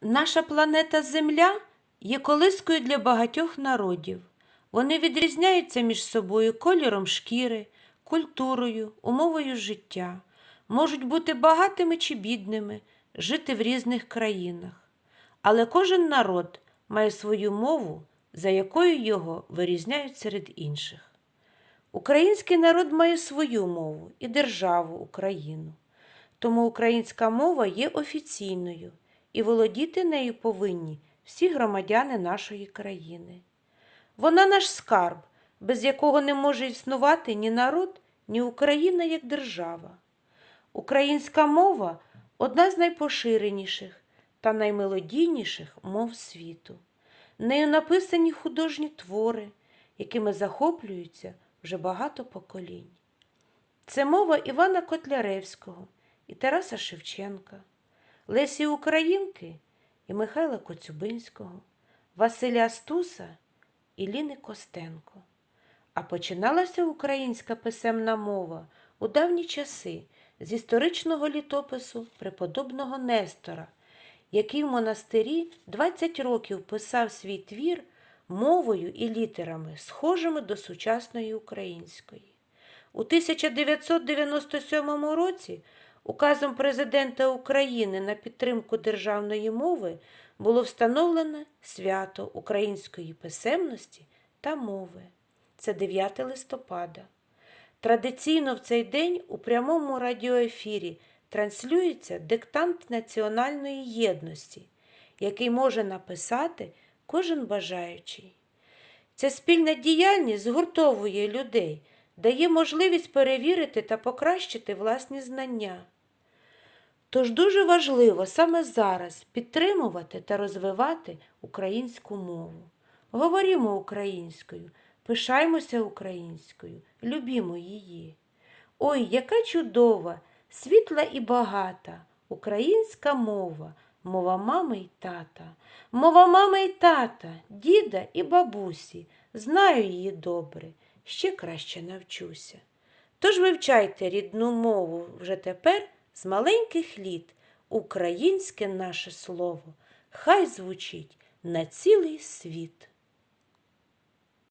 Наша планета Земля є колискою для багатьох народів. Вони відрізняються між собою кольором шкіри, культурою, умовою життя, можуть бути багатими чи бідними, жити в різних країнах. Але кожен народ має свою мову, за якою його вирізняють серед інших. Український народ має свою мову і державу Україну. Тому українська мова є офіційною і володіти нею повинні всі громадяни нашої країни. Вона наш скарб, без якого не може існувати ні народ, ні Україна як держава. Українська мова одна з найпоширеніших та наймелодійніших мов світу. Нею написані художні твори, якими захоплюються вже багато поколінь. Це мова Івана Котляревського і Тараса Шевченка, Лесі Українки і Михайла Коцюбинського, Василя Стуса і Ліни Костенко. А починалася українська писемна мова у давні часи з історичного літопису преподобного Нестора, який в монастирі 20 років писав свій твір мовою і літерами, схожими до сучасної української. У 1997 році указом президента України на підтримку державної мови було встановлено свято української писемності та мови. Це 9 листопада. Традиційно в цей день у прямому радіоефірі транслюється диктант національної єдності, який може написати кожен бажаючий. Ця спільна діяльність згуртовує людей, дає можливість перевірити та покращити власні знання. Тож дуже важливо саме зараз підтримувати та розвивати українську мову. Говоримо українською, пишаймося українською, любімо її. Ой, яка чудова, світла і багата українська мова, мова мами й тата, мова мами й тата, діда і бабусі. Знаю її добре, ще краще навчуся. Тож вивчайте рідну мову вже тепер з маленьких літ, українське наше слово, хай звучить на цілий світ.